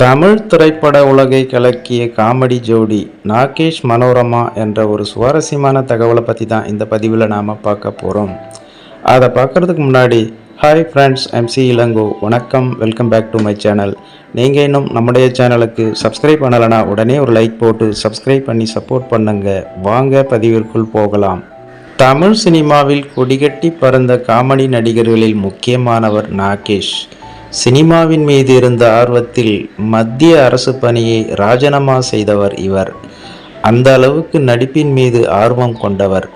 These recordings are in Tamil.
தமிழ் திரைப்பட உலகை கலக்கிய காமெடி ஜோடி நாகேஷ் மனோரமா என்ற ஒரு சுவாரஸ்யமான தகவலை பற்றி தான் இந்த பதிவில் நாம் பார்க்க போகிறோம் அதை பார்க்குறதுக்கு முன்னாடி ஹாய் ஃப்ரெண்ட்ஸ் எம்சி இளங்கோ வணக்கம் welcome back to my channel நீங்கள் இன்னும் நம்முடைய சேனலுக்கு சப்ஸ்கிரைப் பண்ணலைன்னா உடனே ஒரு லைக் போட்டு சப்ஸ்கிரைப் பண்ணி சப்போர்ட் பண்ணுங்க. வாங்க பதிவிற்குள் போகலாம். தமிழ் சினிமாவில் கொடிகட்டி பறந்த காமெடி நடிகர்களில் முக்கியமானவர் நாகேஷ். சினிமாவின் மீது இருந்த ஆர்வத்தில் மத்திய அரசு பணியை ராஜினாமா செய்தவர் இவர். அந்த அளவுக்கு நடிப்பின் மீது ஆர்வம் கொண்டவர்.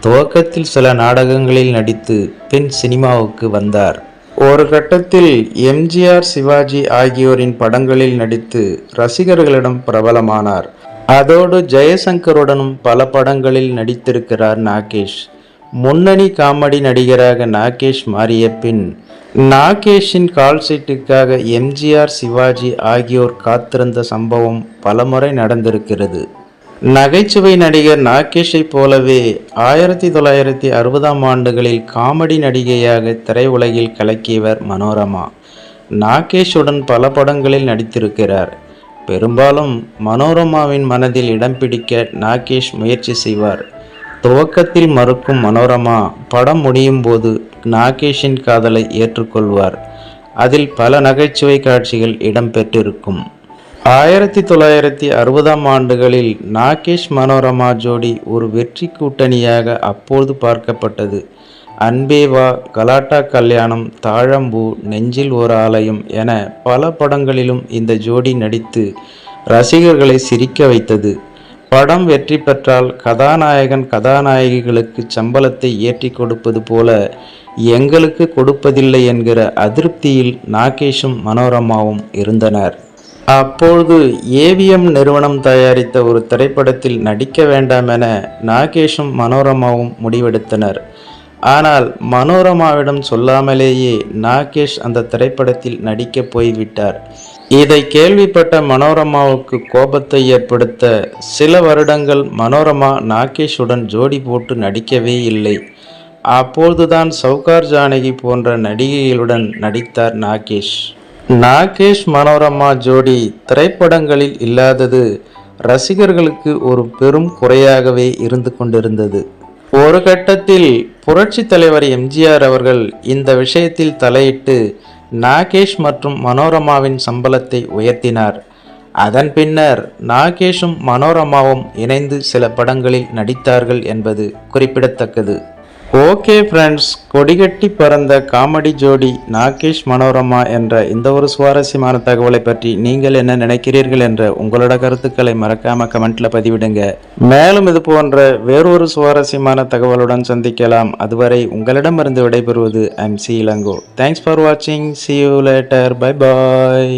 துவக்கத்தில் சில நாடகங்களில் நடித்து பின் சினிமாவுக்கு வந்தார். ஒரு கட்டத்தில் எம்ஜிஆர் சிவாஜி ஆகியோரின் படங்களில் நடித்து ரசிகர்களிடம் பிரபலமானார். அதோடு ஜெயசங்கருடனும் பல படங்களில் நடித்திருக்கிறார் நாகேஷ். முன்னணி காமெடி நடிகராக நாகேஷ் மாறிய பின் நாகேஷின் கால்சீட்டுக்காக எம்ஜிஆர் சிவாஜி ஆகியோர் காத்திருந்த சம்பவம் பலமுறை நடந்திருக்கிறது. நகைச்சுவை நடிகர் நாகேஷை போலவே ஆயிரத்தி தொள்ளாயிரத்தி அறுபதாம் ஆண்டுகளில் காமெடி நடிகையாக திரையுலகில் கலக்கியவர் மனோரமா. நாகேஷுடன் பல படங்களில் நடித்திருக்கிறார். பெரும்பாலும் மனோரமாவின் மனதில் இடம் பிடிக்க நாகேஷ் முயற்சி செய்வார். துவக்கத்தில் மறுக்கும் மனோரமா படம் முடியும் போது நாகேஷின் காதலை ஏற்றுக்கொள்வார். அதில் பல நகைச்சுவை காட்சிகள் இடம்பெற்றிருக்கும். ஆயிரத்தி தொள்ளாயிரத்தி அறுபதாம் ஆண்டுகளில் நாகேஷ் மனோரமா ஜோடி ஒரு வெற்றி கூட்டணியாக அப்போது பார்க்கப்பட்டது. அன்பேவா கலாட்டா கல்யாணம் தாழம்பூ நெஞ்சில் ஒரு ஆலயம் என பல படங்களிலும் இந்த ஜோடி நடித்து ரசிகர்களை சிரிக்க வைத்தது. படம் வெற்றி பெற்றால் கதாநாயகன் கதாநாயகிகளுக்கு சம்பளத்தை ஏற்றி கொடுப்பது போல எங்களுக்கு கொடுப்பதில்லை என்கிற அதிருப்தியில் நாகேஷும் மனோரமாவும் இருந்தனர். அப்பொழுது ஏவிஎம் நிறுவனம் தயாரித்த ஒரு திரைப்படத்தில் நடிக்க வேண்டாம் என நாகேஷும் மனோரமாவும் முடிவெடுத்தனர். ஆனால் மனோரமாவிடம் சொல்லாமலேயே நாகேஷ் அந்த திரைப்படத்தில் நடிக்க போய்விட்டார். இதை கேள்விப்பட்ட மனோரமாவுக்கு கோபத்தை ஏற்படுத்த சில வருடங்கள் மனோரமா நாகேஷுடன் ஜோடி போட்டு நடிக்கவே இல்லை. அப்பொழுதுதான் சவுகார் ஜானகி போன்ற நடிகைகளுடன் நடித்தார் நாகேஷ். நாகேஷ் மனோரமா ஜோடி திரைப்படங்களில் இல்லாதது ரசிகர்களுக்கு ஒரு பெரும் குறையாகவே இருந்து கொண்டிருந்தது. ஒரு கட்டத்தில் புரட்சி தலைவர் எம்ஜிஆர் அவர்கள் இந்த விஷயத்தில் தலையிட்டு நாகேஷ் மற்றும் மனோரமாவின் சம்பளத்தை உயர்த்தினார். அதன் பின்னர் நாகேஷும் மனோரமாவும் இணைந்து சில படங்களில் நடித்தார்கள் என்பது குறிப்பிடத்தக்கது. ஓகே ஃப்ரெண்ட்ஸ் கொடிகட்டி பறந்த காமெடி ஜோடி நாகேஷ் மனோரமா என்ற இந்த ஒரு சுவாரஸ்யமான தகவலை பற்றி நீங்கள் என்ன நினைக்கிறீர்கள் என்ற உங்களோட கருத்துக்களை மறக்காம கமெண்ட்ல பதிவிடுங்க. மேலும் இது போன்ற வேறொரு சுவாரஸ்யமான தகவலுடன் சந்திக்கலாம். அதுவரை உங்களிடமிருந்து விடைபெறுவது I'm C Ilango. Thanks for வாட்சிங் see you later bye bye